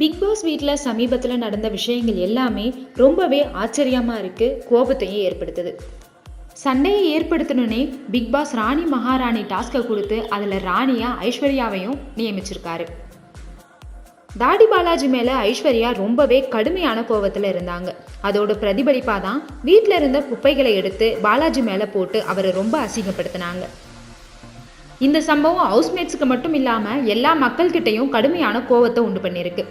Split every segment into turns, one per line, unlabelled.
Big pass வீட்டில் சமீபத்தில் நடந்த விஷயங்கள் எல்லாமே ரொம்பவே ஆச்சரியமாக இருக்குது கோபத்தையும் ஏற்படுத்துது. சண்டையை ஏற்படுத்தணுன்னே பிக் பாஸ் ராணி மகாராணி டாஸ்கை கொடுத்து அதில் ராணியா ஐஸ்வர்யாவையும் நியமிச்சிருக்காரு. தாடி பாலாஜி மேலே ஐஸ்வர்யா ரொம்பவே கடுமையான கோபத்தில் இருந்தாங்க. அதோட பிரதிபலிப்பாக தான் வீட்டில் இருந்த குப்பைகளை எடுத்து பாலாஜி மேலே போட்டு அவரை ரொம்ப அசிங்கப்படுத்தினாங்க. இந்த சம்பவம் ஹவுஸ்மேட்ஸுக்கு மட்டும் இல்லாமல் எல்லா மக்கள்கிட்டையும் கடுமையான கோவத்தை உண்டு பண்ணியிருக்கு.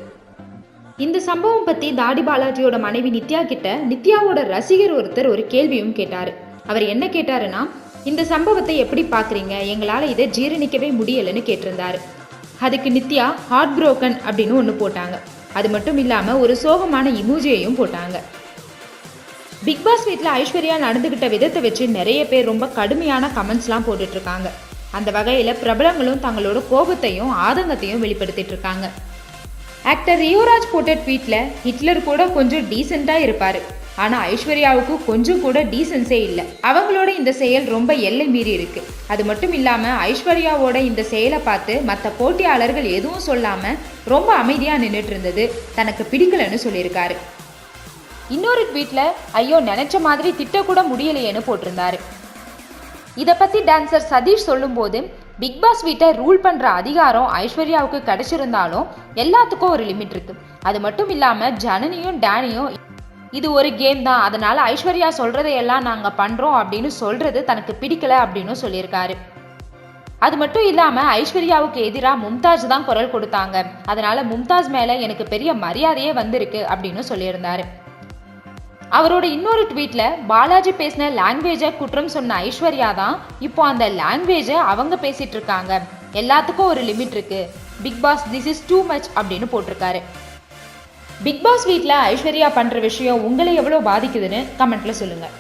இந்த சம்பவம் பற்றி தாடி பாலாஜியோட மனைவி நித்யா கிட்ட நித்யாவோட ரசிகர் ஒருத்தர் ஒரு கேள்வியும் கேட்டார். அவர் என்ன கேட்டாருன்னா இந்த சம்பவத்தை எப்படி பார்க்குறீங்க எங்களால் இதை ஜீரணிக்கவே முடியலைன்னு கேட்டிருந்தாரு. அதுக்கு நித்யா ஹார்ட் புரோக்கன் அப்படின்னு ஒன்று போட்டாங்க. அது மட்டும் இல்லாமல் ஒரு சோகமான இமூஜியையும் போட்டாங்க. பிக் பாஸ் வீட்டில் ஐஸ்வர்யா நடந்துக்கிட்ட விதத்தை வச்சு நிறைய பேர் ரொம்ப கடுமையான கமெண்ட்ஸ்லாம் போட்டுட்ருக்காங்க அந்த வகையில் பிரபலங்களும் தங்களோட கோபத்தையும் ஆதங்கத்தையும் வெளிப்படுத்திட்டு இருக்காங்க. ஆக்டர் ரியோராஜ் போட்ட ட்வீட்டில் ஹிட்லர் கூட கொஞ்சம் டீசெண்டாக இருப்பார். ஆனால் ஐஸ்வர்யாவுக்கு கொஞ்சம் கூட டீசென்ஸே இல்லை. அவங்களோட இந்த செயல் ரொம்ப எல்லை மீறி இருக்கு. அது மட்டும் இல்லாமல் ஐஸ்வர்யாவோட இந்த செயலை பார்த்து மற்ற போட்டியாளர்கள் எதுவும் சொல்லாமல் ரொம்ப அமைதியாக நின்றுட்டு இருந்தது. தனக்கு பிடிக்கலன்னு சொல்லியிருக்காரு. இன்னொரு ட்வீட்டில் ஐயோ நினைச்ச மாதிரி திட்டக்கூட முடியலையேன்னு போட்டிருந்தாரு. இதை பற்றி டான்சர் சதீஷ் சொல்லும்போது பிக் பாஸ் வீட்டை ரூல் பண்ணுற அதிகாரம் ஐஸ்வர்யாவுக்கு கிடைச்சிருந்தாலும் எல்லாத்துக்கும் ஒரு லிமிட் இருக்கு. அது மட்டும் இல்லாமல் ஜனனியும் டேனியும் இது ஒரு கேம் தான். அதனால ஐஸ்வர்யா சொல்றதையெல்லாம் நாங்கள் பண்ணுறோம் அப்படின்னு சொல்றது தனக்கு பிடிக்கல அப்படின்னு சொல்லியிருக்காரு. அது மட்டும் இல்லாமல் ஐஸ்வர்யாவுக்கு எதிராக மும்தாஜ் தான் குரல் கொடுத்தாங்க. அதனால மும்தாஜ் மேலே எனக்கு பெரிய மரியாதையே வந்திருக்கு அப்படின்னு சொல்லியிருந்தாரு. அவரோட இன்னொரு ட்வீட்டில் பாலாஜி பேசின லாங்குவேஜை குற்றம் சொன்ன ஐஸ்வர்யா தான் இப்போ அந்த லாங்குவேஜை அவங்க பேசிகிட்டு இருக்காங்க. எல்லாத்துக்கும் ஒரு லிமிட் இருக்குது Bigg Boss this is too much அப்படின்னு போட்டிருக்காரு. பிக் பாஸ் வீட்டில் ஐஸ்வர்யா பண்ணுற விஷயம் உங்களை எவ்வளோ பாதிக்குதுன்னு கமெண்ட்டில் சொல்லுங்கள்